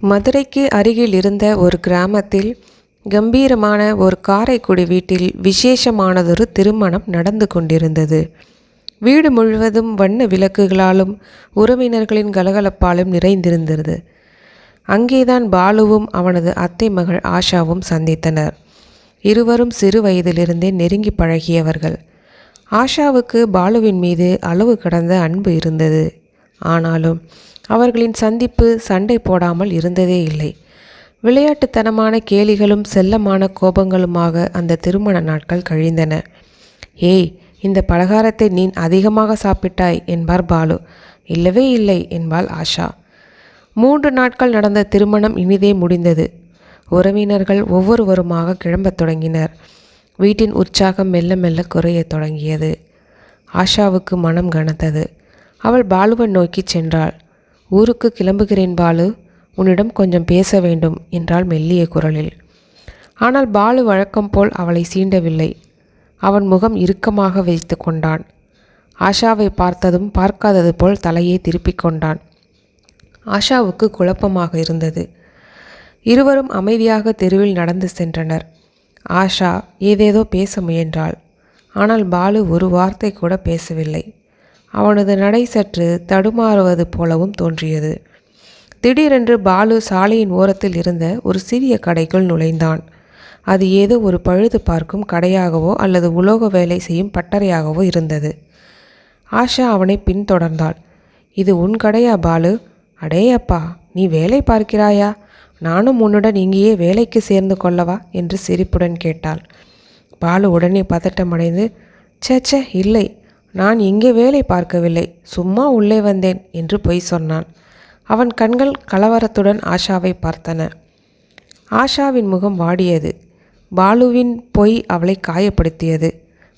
மதுரைக்கு அருகில் இருந்த ஒரு கிராமத்தில் கம்பீரமான ஒரு காரைக்குடி வீட்டில் விசேஷமானதொரு திருமணம் நடந்து கொண்டிருந்தது. வீடு முழுவதும் வண்ண விளக்குகளாலும் உறவினர்களின் கலகலப்பாலும் நிறைந்திருந்தது. அங்கேதான் பாலுவும் அவனது அத்தை மகள் ஆஷாவும் சந்தித்தனர். இருவரும் சிறு வயதிலிருந்தே நெருங்கி பழகியவர்கள். ஆஷாவுக்கு பாலுவின் மீது அளவு கடந்த அன்பு இருந்தது. ஆனாலும் அவர்களின் சந்திப்பு சண்டை போடாமல் இருந்ததே இல்லை. விளையாட்டுத்தனமான கேலிகளும் செல்லமான கோபங்களுமாக அந்த திருமண நாட்கள் கழிந்தன. ஏய் இந்த பலகாரத்தை நீ அதிகமாக சாப்பிட்டாய் என்பார் பாலு. இல்லவே இல்லை என்பாள் ஆஷா. மூன்று நாட்கள் நடந்த திருமணம் இனிதே முடிந்தது. உறவினர்கள் ஒவ்வொருவருமாக கிளம்பத் தொடங்கினர். வீட்டின் உற்சாகம் மெல்ல மெல்ல குறையத் தொடங்கியது. ஆஷாவுக்கு மனம் கனத்தது. அவள் பாலுவன் நோக்கிச் சென்றாள். ஊருக்கு கிளம்புகிறேன் பாலு உன்னிடம் கொஞ்சம் பேச வேண்டும் என்றாள் மெல்லிய குரலில். ஆனால் பாலு வழக்கம் போல் அவளை சீண்டவில்லை. அவன் முகம் இறுக்கமாக வைத்து கொண்டான். ஆஷாவை பார்த்ததும் பார்க்காதது போல் தலையை திருப்பிக் கொண்டான். ஆஷாவுக்கு குழப்பமாக இருந்தது. இருவரும் அமைதியாக தெருவில் நடந்து சென்றனர். ஆஷா ஏதேதோ பேச முயன்றாள். ஆனால் பாலு ஒரு வார்த்தை கூட பேசவில்லை. அவனது நடை சற்று தடுமாறுவது போலவும் தோன்றியது. திடீரென்று பாலு சாலையின் ஓரத்தில் இருந்த ஒரு சிறிய கடைக்குள் நுழைந்தான். அது ஏதோ ஒரு பழுது பார்க்கும் கடையாகவோ அல்லது உலோக வேலை செய்யும் பட்டறையாகவோ இருந்தது. ஆஷா அவனை பின்தொடர்ந்தாள். இது உன் கடையா பாலு? அடே அப்பா நீ வேலை பார்க்கிறாயா? நானும் உன்னுடன் இங்கேயே வேலைக்கு சேர்ந்து கொள்ளவா? என்று சிரிப்புடன் கேட்டாள். பாலு உடனே பதட்டமடைந்து சேச்சே இல்லை. நான் இங்கே வேலை பார்க்கவில்லை சும்மா உள்ளே வந்தேன் என்று பொய் சொன்னான். அவன் கண்கள் கலவரத்துடன் ஆஷாவை பார்த்தன. ஆஷாவின் முகம் வாடியது. பாலுவின் பொய் அவளை காயப்படுத்தியது.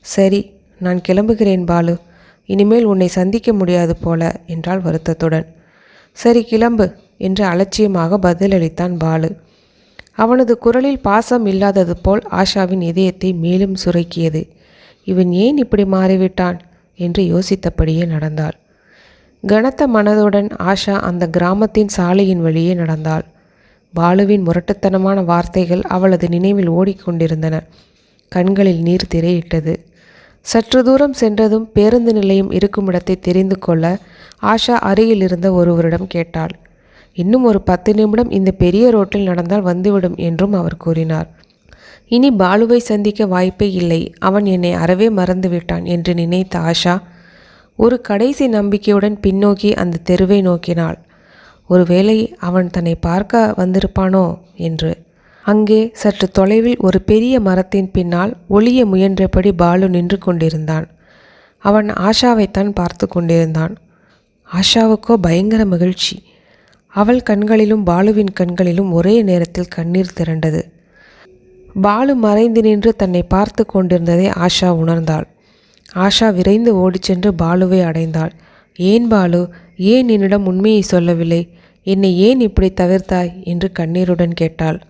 சரி நான் கிளம்புகிறேன் பாலு. இனிமேல் உன்னை சந்திக்க முடியாது போல என்றாள் வருத்தத்துடன். சரி கிளம்பு என்று அலட்சியமாக பதிலளித்தான் பாலு. அவனது குரலில் பாசம் இல்லாதது போல் ஆஷாவின் இதயத்தை மேலும் சுருக்கியது. இவன் ஏன் இப்படி மாறிவிட்டான்? என்று யோசித்தபடியே நடந்தாள். கனத்த மனதுடன் ஆஷா அந்த கிராமத்தின் சாலையின் வழியே நடந்தாள். பாலுவின் முரட்டுத்தனமான வார்த்தைகள் அவளது நினைவில் ஓடிக்கொண்டிருந்தன. கண்களில் நீர் திரையிட்டது. சற்று தூரம் சென்றதும் பேருந்து நிலையம் இருக்கும் இடத்தை தெரிந்து கொள்ள ஆஷா அருகில் இருந்த ஒருவரிடம் கேட்டாள். இன்னும் ஒரு பத்து நிமிடம் இந்த பெரிய ரோட்டில் நடந்தால் வந்துவிடும் என்றும் அவர் கூறினார். இனி பாலுவை சந்திக்க வாய்ப்பே இல்லை. அவன் என்னை அறவே மறந்துவிட்டான் என்று நினைத்த ஆஷா ஒரு கடைசி நம்பிக்கையுடன் பின்னோக்கி அந்த தெருவை நோக்கினாள். ஒருவேளை அவன் தன்னை பார்க்க வந்திருப்பானோ என்று. அங்கே சற்று தொலைவில் ஒரு பெரிய மரத்தின் பின்னால் ஒளிய முயன்றபடி பாலு நின்று கொண்டிருந்தான். அவன் ஆஷாவைத்தான் பார்த்து கொண்டிருந்தான். ஆஷாவுக்கோ பயங்கர மகிழ்ச்சி. அவள் கண்களிலும் பாலுவின் கண்களிலும் ஒரே நேரத்தில் கண்ணீர் திரண்டது. பாலு மறைந்து நின்று தன்னை பார்த்து கொண்டிருந்ததை ஆஷா உணர்ந்தாள். ஆஷா விரைந்து ஓடிச்சென்று பாலுவை அடைந்தாள். ஏன் பாலு? ஏன் என்னிடம் உண்மையை சொல்லவில்லை? என்னை ஏன் இப்படி தவிர்த்தாய்? என்று கண்ணீருடன் கேட்டாள்.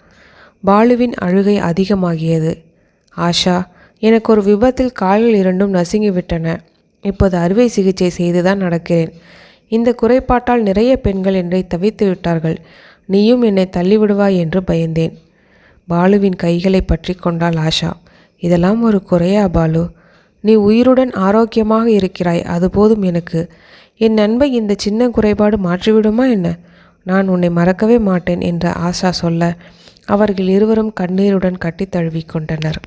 பாலுவின் அழுகை அதிகமாகியது. ஆஷா எனக்கு ஒரு விபத்தில் கால்கள் இரண்டும் நசுங்கிவிட்டன. இப்போது அறுவை சிகிச்சை செய்துதான் நடக்கிறேன். இந்த குறைபாட்டால் நிறைய பெண்கள் என்னை தவித்து விட்டார்கள். நீயும் என்னை தள்ளிவிடுவாய் என்று பயந்தேன். பாலுவின் கைகளை பற்றி கொண்டாள் ஆஷா. இதெல்லாம் ஒரு குறையா பாலு. நீ உயிருடன் ஆரோக்கியமாக இருக்கிறாய் அது போதும் எனக்கு. என் நண்பை இந்த சின்ன குறைபாடு மாற்றிவிடுமா என்ன? நான் உன்னை மறக்கவே மாட்டேன் என்று ஆஷா சொல்ல அவர்கள் இருவரும் கண்ணீருடன் கட்டித் தழுவிக் கொண்டனர்.